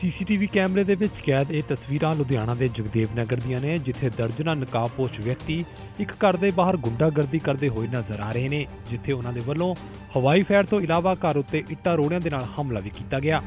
CCTV ਕੈਮਰੇ ਦੇ ਵਿੱਚ ਕੈਦ ਇਹ ਤਸਵੀਰਾਂ ਲੁਧਿਆਣਾ ਦੇ ਜਗਦੇਵ ਨਗਰ ਦੀਆਂ ਨੇ, ਜਿੱਥੇ ਦਰਜਨਾਂ ਨਕਾਬਪੋਸ਼ ਵਿਅਕਤੀ ਇੱਕ ਘਰ ਦੇ ਬਾਹਰ ਗੁੰਡਾਗਰਦੀ ਕਰਦੇ ਹੋਏ ਨਜ਼ਰ ਆ ਰਹੇ ਨੇ, ਜਿੱਥੇ ਉਹਨਾਂ ਦੇ ਵੱਲੋਂ ਹਵਾਈ ਫਾਇਰ ਤੋਂ ਇਲਾਵਾ ਘਰ ਉੱਤੇ ਇੱਟਾਂ ਰੋੜਿਆਂ ਦੇ ਨਾਲ ਹਮਲਾ ਵੀ ਕੀਤਾ ਗਿਆ।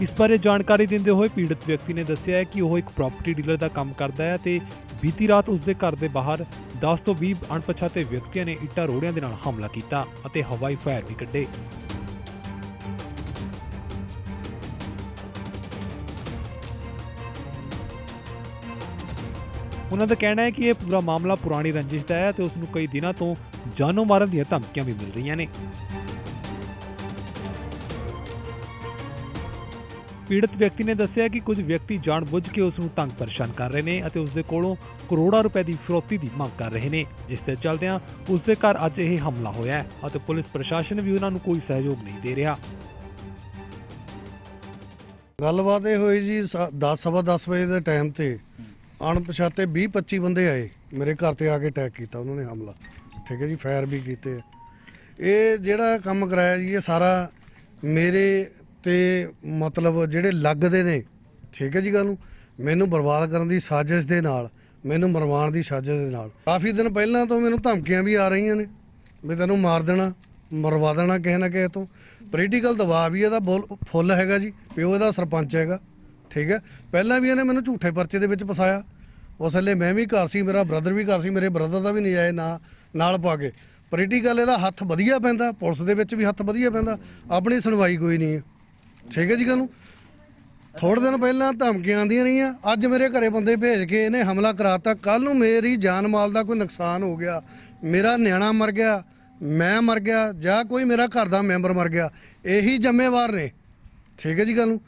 ਇਸ ਬਾਰੇ ਜਾਣਕਾਰੀ ਦਿੰਦੇ ਹੋਏ ਪੀੜਤ ਵਿਅਕਤੀ ਨੇ ਦੱਸਿਆ ਕਿ ਉਹ ਇੱਕ ਪ੍ਰਾਪਰਟੀ ਡੀਲਰ ਦਾ ਕੰਮ ਕਰਦਾ ਹੈ ਤੇ ਬੀਤੀ ਰਾਤ ਉਸ ਦੇ ਘਰ ਦੇ ਬਾਹਰ 10 ਤੋਂ 20 ਅਣਪਛਾਤੇ ਵਿਅਕਤੀਆਂ ਨੇ ਇੱਟਾਂ ਰੋੜਿਆਂ ਦੇ ਨਾਲ ਹਮਲਾ ਕੀਤਾ ਅਤੇ ਹਵਾਈ ਫਾਇਰ ਵੀ ਕੱਢੇ। ਉਹਨਾਂ ਦਾ ਕਹਿਣਾ ਹੈ ਕਿ ਇਹ ਪੂਰਾ ਮਾਮਲਾ ਪੁਰਾਣੀ ਰੰਜਿਸ਼ ਦਾ ਹੈ ਤੇ ਉਸ ਨੂੰ ਕਈ ਦਿਨਾਂ ਤੋਂ ਜਾਨੋਂ ਮਾਰਨ ਦੀਆਂ ਧਮਕੀਆਂ ਵੀ ਮਿਲ ਰਹੀਆਂ ਨੇ। ਪੀੜਤ ਵਿਅਕਤੀ ਨੇ ਦੱਸਿਆ ਕਿ ਕੁਝ ਵਿਅਕਤੀ ਜਾਣਬੁੱਝ ਕੇ ਉਸ ਨੂੰ ਤੰਗ ਪਰੇਸ਼ਾਨ ਕਰ ਰਹੇ ਨੇ ਅਤੇ ਉਸ ਦੇ ਕੋਲੋਂ ਕਰੋੜਾਂ ਰੁਪਏ ਦੀ ਫਰੋਤੀ ਦੀ ਮੰਗ ਕਰ ਰਹੇ ਨੇ, ਜਿਸ ਦੇ ਚੱਲਦਿਆਂ ਉਸ ਦੇ ਘਰ ਅੱਜ ਇਹ ਹਮਲਾ ਹੋਇਆ ਹੈ ਅਤੇ ਪੁਲਿਸ ਪ੍ਰਸ਼ਾਸਨ ਵੀ ਉਹਨਾਂ ਨੂੰ ਕੋਈ ਸਹਿਯੋਗ ਨਹੀਂ ਦੇ ਰਿਹਾ। ਗੱਲਬਾਤ ਇਹ ਹੋਈ ਜੀ 10 ਸਵਾ 10 ਵਜੇ ਦੇ ਟਾਈਮ ਤੇ ਅਣਪਛਾਤੇ 20 25 ਬੰਦੇ ਆਏ, ਮੇਰੇ ਘਰ ਤੇ ਆ ਕੇ ਅਟੈਕ ਕੀਤਾ ਉਹਨਾਂ ਨੇ ਹਮਲਾ। ਠੀਕ ਹੈ ਜੀ, ਫਾਇਰ ਵੀ ਕੀਤੇ ਇਹ ਜਿਹੜਾ ਕੰਮ ਕਰਾਇਆ ਜੀ, ਇਹ ਸਾਰਾ ਮੇਰੇ ਤੇ ਮਤਲਬ ਜਿਹੜੇ ਲੱਗਦੇ ਨੇ, ਠੀਕ ਹੈ ਜੀ ਗੱਲ ਨੂੰ, ਮੈਨੂੰ ਬਰਬਾਦ ਕਰਨ ਦੀ ਸਾਜ਼ਿਸ਼ ਦੇ ਨਾਲ, ਮੈਨੂੰ ਮਰਵਾਉਣ ਦੀ ਸਾਜ਼ਿਸ਼ ਦੇ ਨਾਲ। ਕਾਫੀ ਦਿਨ ਪਹਿਲਾਂ ਤੋਂ ਮੈਨੂੰ ਧਮਕੀਆਂ ਵੀ ਆ ਰਹੀਆਂ ਨੇ, ਵੀ ਤੈਨੂੰ ਮਾਰ ਦੇਣਾ, ਮਰਵਾ ਦੇਣਾ ਕਿਸੇ ਨਾ ਕਿਸੇ ਤੋਂ। ਪੋਲੀਟੀਕਲ ਦਬਾਅ ਵੀ ਇਹਦਾ ਬੋਲ- ਫੁੱਲ ਹੈਗਾ ਜੀ ਪਿਓ ਇਹਦਾ ਸਰਪੰਚ ਹੈਗਾ, ਠੀਕ ਹੈ। ਪਹਿਲਾਂ ਵੀ ਇਹਨੇ ਮੈਨੂੰ ਝੂਠੇ ਪਰਚੇ ਦੇ ਵਿੱਚ ਫਸਾਇਆ। ਉਸ ਵੇਲੇ ਮੈਂ ਵੀ ਘਰ ਸੀ, ਮੇਰਾ ਬ੍ਰਦਰ ਵੀ ਘਰ ਸੀ, ਮੇਰੇ ਬ੍ਰਦਰ ਦਾ ਵੀ ਨਜਾਇਜ਼ ਨਾ, ਨਾਲ ਪਾ ਕੇ। ਪੋਲੀਟੀਕਲ ਇਹਦਾ ਹੱਥ ਵਧੀਆ ਪੈਂਦਾ, ਪੁਲਿਸ ਦੇ ਵਿੱਚ ਵੀ ਹੱਥ ਵਧੀਆ ਪੈਂਦਾ, ਆਪਣੀ ਸੁਣਵਾਈ ਕੋਈ ਨਹੀਂ ਹੈ। ਠੀਕ ਹੈ ਜੀ ਗੱਲ ਨੂੰ? ਥੋੜੇ ਦਿਨ ਪਹਿਲਾਂ ਧਮਕੀਆਂ ਆਉਂਦੀਆਂ ਰਹੀਆਂ। ਅੱਜ ਮੇਰੇ ਘਰੇ ਬੰਦੇ ਭੇਜ ਕੇ ਇਹਨੇ ਹਮਲਾ ਕਰਾਤਾ। ਕੱਲ ਨੂੰ ਮੇਰੀ ਜਾਨ ਮਾਲ ਦਾ ਕੋਈ ਨੁਕਸਾਨ ਹੋ ਗਿਆ। ਮੇਰਾ ਨਿਆਣਾ ਮਰ ਗਿਆ, ਮੈਂ ਮਰ ਗਿਆ, ਜਾਂ ਕੋਈ ਮੇਰਾ ਘਰ ਦਾ ਮੈਂਬਰ ਮਰ ਗਿਆ। ਇਹੀ ਜ਼ਿੰਮੇਵਾਰ ਨੇ। ਠੀਕ ਹੈ ਜੀ ਗੱਲ ਨੂੰ?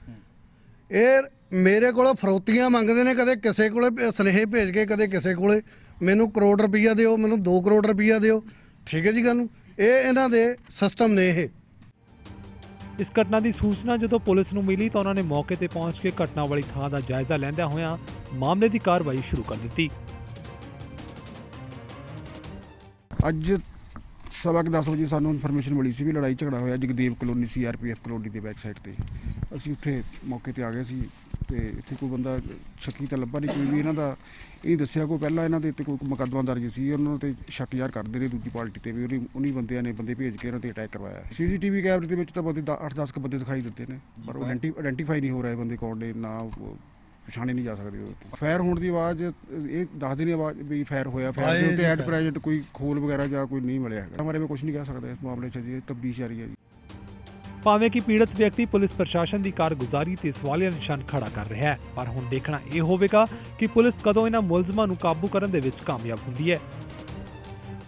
ਇਹ ਮੇਰੇ ਕੋਲੋਂ ਫਰੋਤੀਆਂ ਮੰਗਦੇ ਨੇ, ਕਦੇ ਕਿਸੇ ਕੋਲੇ ਭੇ- ਸੁਨੇਹੇ ਭੇਜ ਕੇ, ਕਦੇ ਕਿਸੇ ਕੋਲੇ। ਮੈਨੂੰ ਕਰੋੜ ਰੁਪਈਆ ਦਿਓ, ਮੈਨੂੰ 2 ਕਰੋੜ ਰੁਪਈਆ ਦਿਓ। ਠੀਕ ਹੈ ਜੀ ਗੱਲ ਨੂੰ? ਇਹ ਇਹਨਾਂ ਦੇ ਸਿਸਟਮ ਨੇ ਇਹ। ਇਸ ਘਟਨਾ ਦੀ ਸੂਚਨਾ ਜਦੋਂ ਪੁਲਿਸ ਨੂੰ ਮਿਲੀ ਤਾਂ ਉਹਨਾਂ ਨੇ ਮੌਕੇ ਤੇ ਪਹੁੰਚ ਕੇ ਘਟਨਾ ਵਾਲੀ ਥਾਂ ਦਾ ਜਾਇਜ਼ਾ ਲੈਂਦਿਆਂ ਹੋਇਆਂ ਮਾਮਲੇ ਦੀ ਕਾਰਵਾਈ ਸ਼ੁਰੂ ਕਰ ਦਿੱਤੀ। ਅੱਜ ਸਵਾ ਕੁ ਦਸ ਵਜੇ ਸਾਨੂੰ ਇਨਫੋਰਮੇਸ਼ਨ ਮਿਲੀ ਸੀ ਵੀ ਲੜਾਈ ਝਗੜਾ ਹੋਇਆ। ਜਗਦੇਵ ਕਲੋਨੀ ਸੀਆਰਪੀਐਫ ਕਲੋਨੀ ਦੇ ਬੈਕ ਸਾਈਡ ਤੇ। ਅਸੀਂ ਉੱਥੇ ਮੌਕੇ ਤੇ ਆ ਗਏ ਸੀ। ਤੇ ਇੱਥੇ ਕੋਈ ਬੰਦਾ ਸ਼ੱਕੀ ਤਾਂ ਲੱਭਾ ਨਹੀਂ ਕੋਈ ਵੀ ਇਹਨਾਂ ਦਾ ਇਹ ਦੱਸਿਆ ਕੋਈ ਪਹਿਲਾਂ ਇਹਨਾਂ ਦੇ ਉੱਤੇ ਕੋਈ ਮੁਕੱਦਮਾ ਦਰਜ ਸੀ ਉਹਨਾਂ ਤੇ ਸ਼ੱਕ ਜ਼ਾਹਰ ਕਰਦੇ ਨੇ ਦੂਜੀ ਪਾਰਟੀ ਤੇ ਵੀ ਉਹਨੇ ਬੰਦਿਆਂ ਨੇ ਬੰਦੇ ਭੇਜ ਕੇ ਇਹਨਾਂ ਤੇ ਅਟੈਕ ਕਰਵਾਇਆ। ਸੀਸੀਟੀਵੀ ਕੈਮਰੇ ਦੇ ਵਿੱਚ ਤਾਂ ਬੰਦੇ 8-10 ਕ ਬੰਦੇ ਦਿਖਾਈ ਦਿੱਤੇ ਨੇ ਪਰ ਉਹ ਆਇਡੈਂਟੀਫਾਈ ਨਹੀਂ ਹੋ ਰਹੇ ਬੰਦੇ ਕੌਣ ਨੇ ਨਾ ਪਛਾਣੇ ਨਹੀਂ ਜਾ ਸਕਦੇ ਉਹ। ਫਾਇਰ ਹੋਣ ਦੀ ਆਵਾਜ਼ ਇਹ ਦੱਸਦੇ ਨੇ ਆਵਾਜ਼ ਵੀ ਫਾਇਰ ਹੋਇਆ ਫਾਇਰ ਦੇ ਉੱਤੇ ਐਟ ਪ੍ਰੈਜ਼ੈਂਟ ਕੋਈ ਖੋਲ ਵਗੈਰਾ ਜਾਂ ਕੋਈ ਨਹੀਂ ਮਿਲਿਆ ਹੈਗਾ। ਹਮਾਰੇ ਵਿੱਚ ਕੁਝ ਨਹੀਂ ਕਹਿ ਸਕਦੇ ਇਸ ਮਾਮਲੇ 'ਚ ਜੀ ਤਬਦੀਸ਼ ਜਾਰੀ ਹੈ ਜੀ। ਭਾਵੇਂ ਕਿ ਪੀੜਤ ਵਿਅਕਤੀ ਪੁਲਿਸ ਪ੍ਰਸ਼ਾਸਨ ਦੀ ਕਾਰਗੁਜ਼ਾਰੀ ਤੇ ਸਵਾਲੀਆ ਨਿਸ਼ਾਨ ਖੜਾ ਕਰ ਰਿਹਾ ਹੈ, ਪਰ ਹੁਣ ਦੇਖਣਾ ਇਹ ਹੋਵੇਗਾ ਕਿ ਪੁਲਿਸ ਕਦੋਂ ਇਹਨਾਂ ਮੁਲਜ਼ਮਾਂ ਨੂੰ ਕਾਬੂ ਕਰਨ ਦੇ ਵਿੱਚ ਕਾਮਯਾਬ ਹੁੰਦੀ ਹੈ।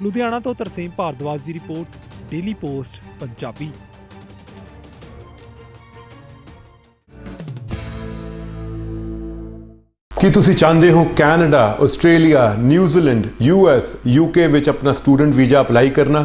ਲੁਧਿਆਣਾ ਤੋਂ ਤਰਸੇਮ ਭਾਰਦਵਾਜ ਦੀ ਰਿਪੋਰਟ ਡੇਲੀ ਪੋਸਟ ਪੰਜਾਬੀ। ਕੀ ਤੁਸੀਂ ਚਾਹੁੰਦੇ ਹੋ Canada, Australia, New Zealand US UK ਵਿੱਚ ਆਪਣਾ ਸਟੂਡੈਂਟ ਵੀਜ਼ਾ ਅਪਲਾਈ ਕਰਨਾ?